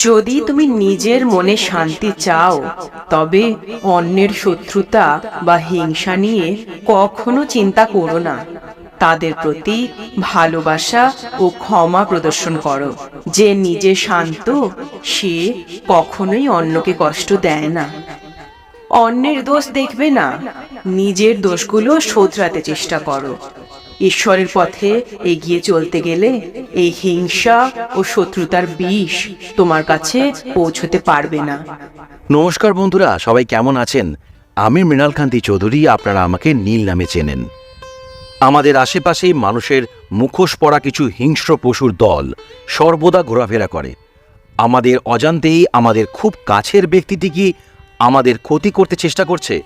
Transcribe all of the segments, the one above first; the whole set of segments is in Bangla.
যদি তুমি নিজের মনে শান্তি চাও, তবে অন্যের শত্রুতা বা হিংসা নিয়ে কখনো চিন্তা করো না। তাদের প্রতি ভালোবাসা ও ক্ষমা প্রদর্শন করো। যে নিজে শান্ত, সে কখনোই অন্যকে কষ্ট দেয় না। অন্যের দোষ দেখবে না। নিজের দোষগুলো শোধরাতে চেষ্টা করো। ঈশ্বরের পথে এগিয়ে চলতে গেলে এই হিংসা ও শত্রুতার বিষ তোমার কাছে পৌঁছতে পারবে না। নমস্কার বন্ধুরা, সবাই কেমন আছেন? আমি মৃণালকান্তি চৌধুরী, আপনারা আমাকে নীল নামে চেনেন। আমাদের আশেপাশে মানুষের মুখোশ পরা কিছু হিংস্র পশুর দল সর্বদা ঘোরাফেরা করে। আমাদের অজান্তেই আমাদের খুব কাছের ব্যক্তিটি কি আমাদের ক্ষতি করতে চেষ্টা করছে?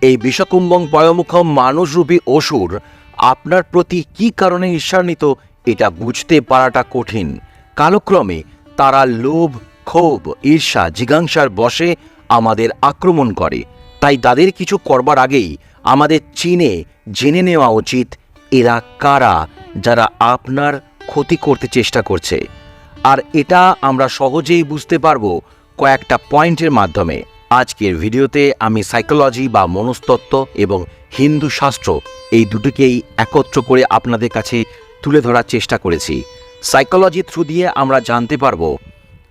এই বিষকুম্বং পয়মুখম মানুষরূপী অসুর আপনার প্রতি কি কারণে ঈর্ষান্বিত এটা বুঝতে পারাটা কঠিন। কালক্রমে তারা লোভ, ক্ষোভ, ঈর্ষা, জিজ্ঞাংসার বশে আমাদের আক্রমণ করে। তাই তাদের কিছু করবার আগেই আমাদের চিনে, জেনে নেওয়া উচিত এরা কারা যারা আপনার ক্ষতি করতে চেষ্টা করছে। আর এটা আমরা সহজেই বুঝতে পারব কয়েকটা পয়েন্টের মাধ্যমে। আজকের ভিডিওতে আমি সাইকোলজি বা মনস্তত্ত্ব এবং হিন্দু শাস্ত্র এই দুটোকেই একত্র করে আপনাদের কাছে তুলে ধরার চেষ্টা করেছি। সাইকোলজি থ্রু দিয়ে আমরা জানতে পারব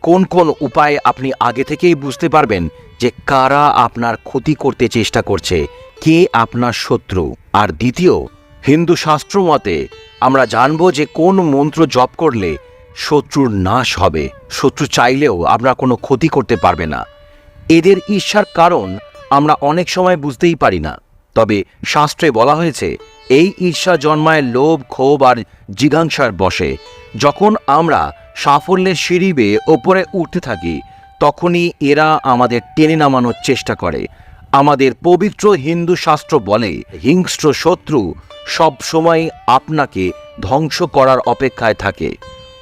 কোন কোন উপায় আপনি আগে থেকেই বুঝতে পারবেন যে কারা আপনার ক্ষতি করতে চেষ্টা করছে, কে আপনার শত্রু। আর দ্বিতীয়, হিন্দু শাস্ত্র মতে আমরা জানব যে কোন মন্ত্র জপ করলে শত্রুর নাশ হবে, শত্রু চাইলেও আপনার কোনো ক্ষতি করতে পারবে না। এদের ঈর্ষার কারণ আমরা অনেক সময় বুঝতেই পারি না। তবে শাস্ত্রে বলা হয়েছে, এই ঈর্ষা জন্মায় লোভ, ক্ষোভ আর জিঘাংসার বসে। যখন আমরা সাফল্যের সিঁড়ি বেয়ে ওপরে উঠতে থাকি, তখনই এরা আমাদের টেনে নামানোর চেষ্টা করে। আমাদের পবিত্র হিন্দু শাস্ত্র বলে, হিংস্র শত্রু সব সময় আপনাকে ধ্বংস করার অপেক্ষায় থাকে।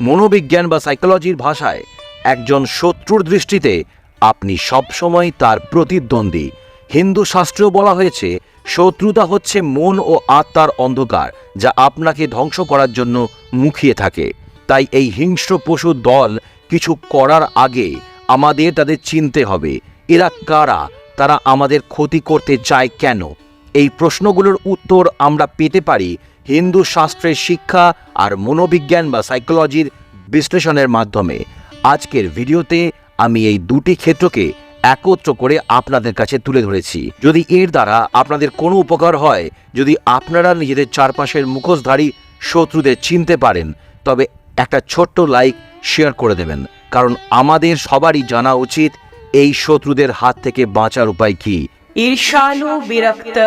মনোবিজ্ঞান বা সাইকোলজির ভাষায় একজন শত্রুর দৃষ্টিতে আপনি সবসময় তার প্রতিদ্বন্দ্বী। হিন্দু শাস্ত্রেও বলা হয়েছে শত্রুতা হচ্ছে মন ও আত্মার অন্ধকার, যা আপনাকে ধ্বংস করার জন্য মুখিয়ে থাকে। তাই এই হিংস্র পশুর দল কিছু করার আগে আমাদের তাদের চিনতে হবে। এরা কারা? তারা আমাদের ক্ষতি করতে চায় কেন? এই প্রশ্নগুলোর উত্তর আমরা পেতে পারি হিন্দু শাস্ত্রের শিক্ষা আর মনোবিজ্ঞান বা সাইকোলজির বিশ্লেষণের মাধ্যমে। আজকের ভিডিওতে আমি এই দুটি ক্ষেত্রকে একত্র করে আপনাদের কাছে তুলে ধরেছি। যদি এর দ্বারা আপনাদের কোনো উপকার হয় যদি আপনারা নিজেদের চারপাশের মুখোশধারী শত্রুদের চিনতে পারেন তবে একটা ছোট্ট লাইক শেয়ার করে দেবেন। কারণ আমাদের সবারই জানা উচিত এই শত্রুদের হাত থেকে বাঁচার উপায় কি। ঈর্ষানু বিরক্ত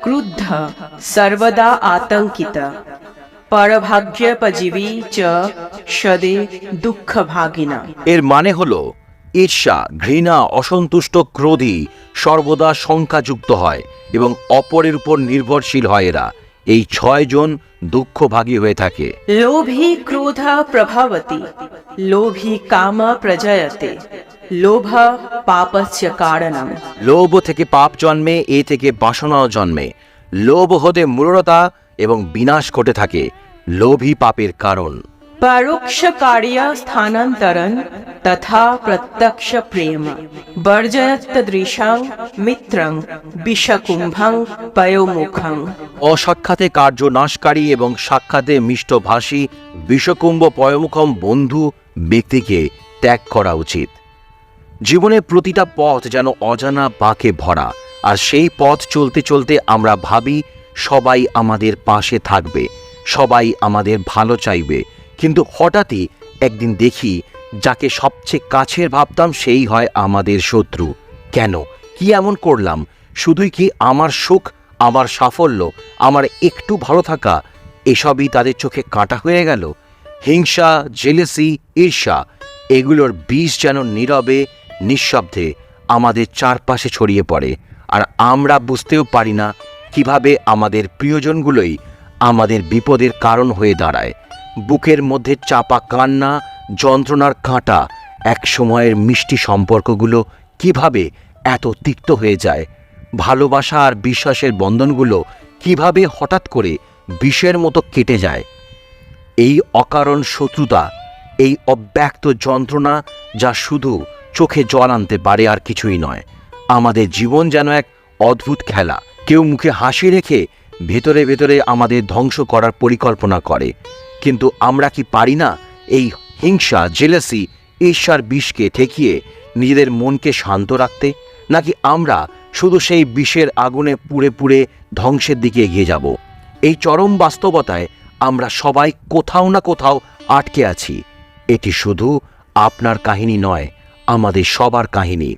ক্রুদ্ধ সর্বদা আতঙ্কিত। পরভাগ্যপজীবী চ সদে দুঃখ ভাগিনা এর মানে হলো ঈর্ষা ঘৃণা অসন্তুষ্ট ক্রোধী সর্বদা সংখ্যাযুক্ত হয় এবং অপরের উপর নির্ভরশীল হয় এরা। এই ছয় জন দুঃখ ভাগী হয়ে থাকে। লোভী ক্রোধা প্রভাবতী লোভী কামা প্রজয়তে লোভা পাপস্য কারণম। লোভ থেকে পাপ জন্মে এ থেকে বাসনা জন্মে। লোভ হতে মূলতা এবং বিনাশ ঘটে থাকে। লোভী পাপের কারণ। परोक्ष कार्य स्थानान्तरन् तथा प्रत्यक्ष प्रेम वर्जयत् दृशां मित्रं विषकुम्भं पयोमुखम् অসাক্ষাতে কার্য নাশকারী এবং সাক্ষাতে মিষ্টভাষী বিষকুম্ভ পয়মুখম বন্ধু ব্যক্তিকে ত্যাগ করা উচিত জীবনের প্রতিটা পথ যেন অজানা বাঁকে ভরা আর সেই পথ চলতে চলতে আমরা ভাবি সবাই আমাদের পাশে থাকবে সবাই আমাদের ভালো চাইবে কিন্তু হঠাৎই একদিন দেখি যাকে সবচেয়ে কাছের ভাবতাম সেই হয় আমাদের শত্রু। কেন? কি এমন করলাম? শুধুই কি আমার সুখ, আমার সাফল্য, আমার একটু ভালো থাকা, এসবই তাদের চোখে কাঁটা হয়ে গেল? হিংসা, জেলেসি, ঈর্ষা, এগুলোর বিষ যেন নীরবে, নিঃশব্দে আমাদের চারপাশে ছড়িয়ে পড়ে। আর আমরা বুঝতেও পারি না কীভাবে আমাদের প্রিয়জনগুলোই আমাদের বিপদের কারণ হয়ে দাঁড়ায়। বুকের মধ্যে চাপা কান্না, যন্ত্রণার কাঁটা, এক সময়ের মিষ্টি সম্পর্কগুলো কীভাবে এত তিক্ত হয়ে যায়? ভালোবাসা আর বিশ্বাসের বন্ধনগুলো কীভাবে হঠাৎ করে বিষের মতো কেটে যায়? এই অকারণ শত্রুতা, এই অব্যক্ত যন্ত্রণা যা শুধু চোখে জল আনতে পারে আর কিছুই নয়, আমাদের জীবন যেন এক অদ্ভুত খেলা। কেউ মুখে হাসি রেখে ভেতরে ভেতরে আমাদের ধ্বংস করার পরিকল্পনা করে। কিন্তু আমরা কি পারি না? এই হিংসা, জেলাসি, ঈর্ষার বিষকে ঠেকিয়ে নিজেদের মনকে শান্ত রাখতে? নাকি আমরা শুধু সেই বিষের আগুনে পুড়ে পুড়ে ধ্বংসের দিকে এগিয়ে যাব? এই চরম বাস্তবতায় আমরা সবাই কোথাও না কোথাও আটকে আছি। এটি শুধু আপনার কাহিনী নয়, আমাদের সবার কাহিনী।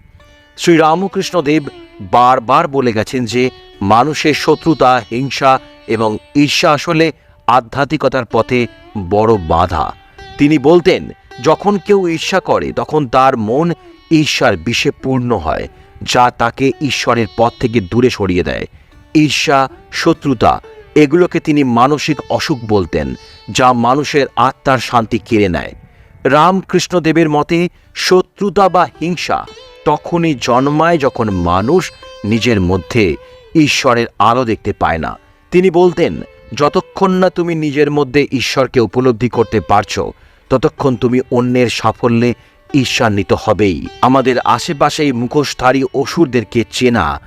শ্রী রামকৃষ্ণ দেব বারবার বলে গেছেন যে, মানুষের শত্রুতা, হিংসা এবং ঈর্ষা আসলে আধ্যাত্মিকতার পথে বড় বাধা। তিনি বলতেন, যখন কেউ ঈর্ষা করে, তখন তার মন ঈর্ষার বিষে পূর্ণ হয়, যা তাকে ঈশ্বরের পথ থেকে দূরে সরিয়ে দেয়। ঈর্ষা, শত্রুতা, এগুলোকে তিনি মানসিক অসুখ বলতেন, যা মানুষের আত্মার শান্তি কেড়ে নেয়। রামকৃষ্ণদেবের মতে, শত্রুতা বা হিংসা তখনই জন্মায় যখন মানুষ নিজের মধ্যে ঈশ্বরের আলো দেখতে পায় না। তিনি বলতেন যতক্ষণ না তুমি নিজের মধ্যে ঈশ্বরকে উপলব্ধি করতে পারছ, ততক্ষণ তুমি অন্যের সাফল্যে ঈর্ষান্বিত হবেই। আমাদের আশেপাশেই মুখোশধারী অসুরদেরকে চেনা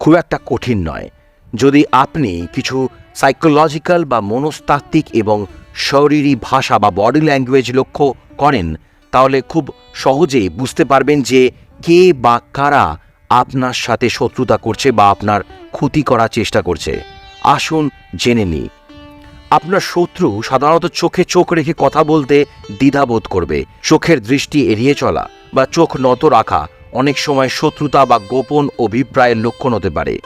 খুব একটা কঠিন নয়। যদি আপনি কিছু সাইকোলজিক্যাল বা মনস্তাত্ত্বিক এবং শরীরী ভাষা বা বডি ল্যাঙ্গুয়েজ লক্ষ্য করেন, তাহলে খুব সহজেই বুঝতে পারবেন যে কে বা কারা আপনার সাথে শত্রুতা করছে বা আপনার ক্ষতি করার চেষ্টা করছে। আসুন জেনে নিই। আপনার শত্রু সাধারণত চোখে চোখ রেখে কথা বলতে দ্বিধাবোধ করবে। চোখের দৃষ্টি এড়িয়ে চলা বা চোখ নত রাখা অনেক সময় শত্রুতা বা গোপন অভিপ্রায়ের লক্ষণ হতে পারে।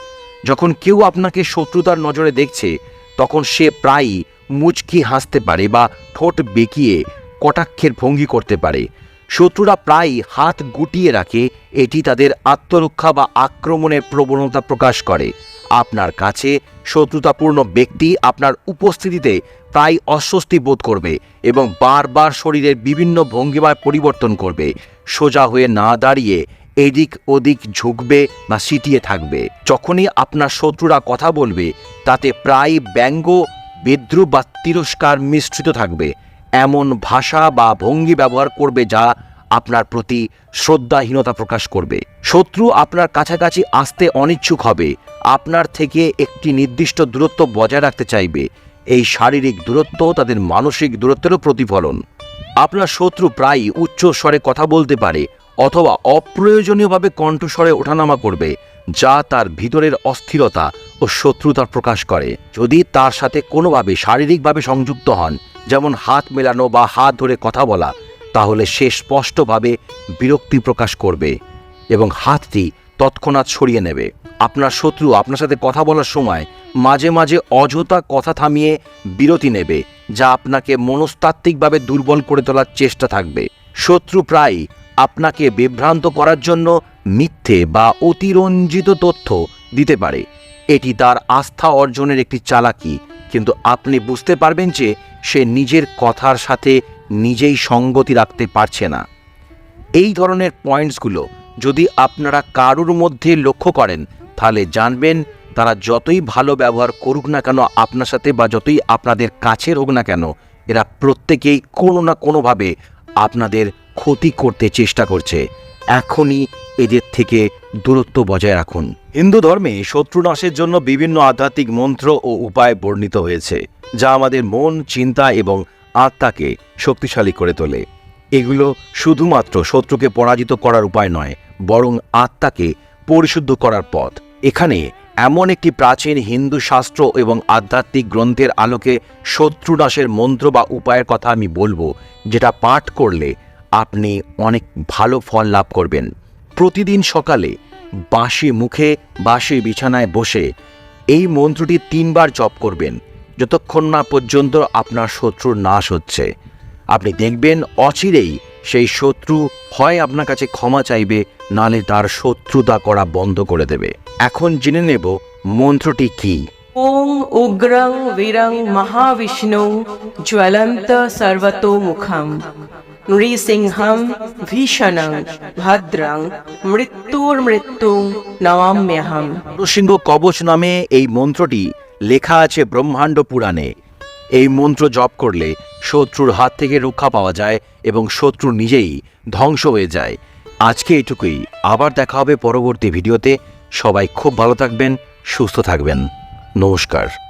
যখন কেউ আপনাকে শত্রুতার নজরে দেখছে, তখন সে প্রায়ই মুচকি হাসতে পারে বা ঠোঁট বেঁকিয়ে কটাক্ষের ভঙ্গি করতে পারে। শত্রুরা প্রায়ই হাত গুটিয়ে রাখে, এটি তাদের আত্মরক্ষা বা আক্রমণের প্রবণতা প্রকাশ করে। আপনার কাছে শত্রুতাপূর্ণ ব্যক্তি আপনার উপস্থিতিতে প্রায় অস্বস্তি বোধ করবে এবং বারবার শরীরের বিভিন্ন ভঙ্গিমায় পরিবর্তন করবে। সোজা হয়ে না দাঁড়িয়ে এদিক ওদিক ঝুঁকবে বা সিটিয়ে থাকবে। যখনই আপনার শত্রুরা কথা বলবে, তাতে প্রায় ব্যঙ্গ, বিদ্রুপ বা তিরস্কার মিশ্রিত থাকবে। এমন ভাষা বা ভঙ্গি ব্যবহার করবে যা আপনার প্রতি শ্রদ্ধাহীনতা প্রকাশ করবে। শত্রু আপনার কাছাকাছি আসতে অনিচ্ছুক হবে। আপনার থেকে একটি নির্দিষ্ট দূরত্ব বজায় রাখতে চাইবে। এই শারীরিক দূরত্ব তাদের মানসিক দূরত্বেরও প্রতিফলন। আপনার শত্রু প্রায়ই উচ্চ স্বরে কথা বলতে পারে অথবা অপ্রয়োজনীয়ভাবে কণ্ঠস্বরে ওঠানামা করবে, যা তার ভিতরের অস্থিরতা ও শত্রুতা প্রকাশ করে। যদি তার সাথে কোনোভাবে শারীরিকভাবে সংযুক্ত হন, যেমন হাত মেলানো বা হাত ধরে কথা বলা তাহলে সে স্পষ্টভাবে বিরক্তি প্রকাশ করবে এবং হাতটি তৎক্ষণাৎ সরিয়ে নেবে। আপনার শত্রু আপনার সাথে কথা বলার সময় মাঝে মাঝে অযথা কথা থামিয়ে বিরতি নেবে, যা আপনাকে মনস্তাত্ত্বিকভাবে দুর্বল করে তোলার চেষ্টা থাকবে। শত্রু প্রায় আপনাকে বিভ্রান্ত করার জন্য মিথ্যে বা অতিরঞ্জিত তথ্য দিতে পারে। এটি তার আস্থা অর্জনের একটি চালাকি, কিন্তু আপনি বুঝতে পারবেন যে সে নিজের কথার সাথে নিজেই সঙ্গতি রাখতে পারছে না। এই ধরনের পয়েন্টসগুলো যদি আপনারা কারুর মধ্যে লক্ষ্য করেন, তাহলে জানবেন তারা যতই ভালো ব্যবহার করুক না কেন আপনার সাথে বা যতই আপনাদের কাছের হোক না কেন, এরা প্রত্যেকেই কোনো না কোনোভাবে আপনাদের ক্ষতি করতে চেষ্টা করছে। এখনই এদের থেকে দূরত্ব বজায় রাখুন। হিন্দু ধর্মে শত্রু নাশের জন্য বিভিন্ন আধ্যাত্মিক মন্ত্র ও উপায় বর্ণিত হয়েছে, যা আমাদের মন, চিন্তা এবং আত্মাকে শক্তিশালী করে তোলে। এগুলো শুধুমাত্র শত্রুকে পরাজিত করার উপায় নয়, বরং আত্মাকে পরিশুদ্ধ করার পথ। এখানে এমন একটি প্রাচীন হিন্দু শাস্ত্র এবং আধ্যাত্মিক গ্রন্থের আলোকে শত্রুনাশের মন্ত্র বা উপায়ের কথা আমি বলব, যেটা পাঠ করলে আপনি অনেক ভালো ফল লাভ করবেন। প্রতিদিন সকালে বাঁশি মুখে বাঁশি বিছানায় বসে এই মন্ত্রটি তিনবার জপ করবেন। যতক্ষণ না পর্যন্ত আপনার শত্রুর নাশ হচ্ছে। আপনি দেখবেন অচিরেই সেই শত্রু হয় আপনার কাছে ক্ষমা চাইবে নালে তার শত্রুতা করা বন্ধ করে দেবে। এখন জেনে নেব মন্ত্রটি কি। ওং উগ্রং বীরং মহাবিষ্ণু জ্বলন্ত সর্বতোমুখম নৃসিংহম ভীষণং ভদ্রং মৃত্যুর্মৃত্যুং নমাম্যহম। নরসিংহ কবচ নামে এই মন্ত্রটি লেখা আছে ব্রহ্মাণ্ড পুরাণে। এই মন্ত্র জপ করলে শত্রুর হাত থেকে রক্ষা পাওয়া যায় এবং শত্রু নিজেই ধ্বংস হয়ে যায়। আজকে এটুকুই। আবার দেখা হবে পরবর্তী ভিডিওতে। সবাই খুব ভালো থাকবেন, সুস্থ থাকবেন। নমস্কার।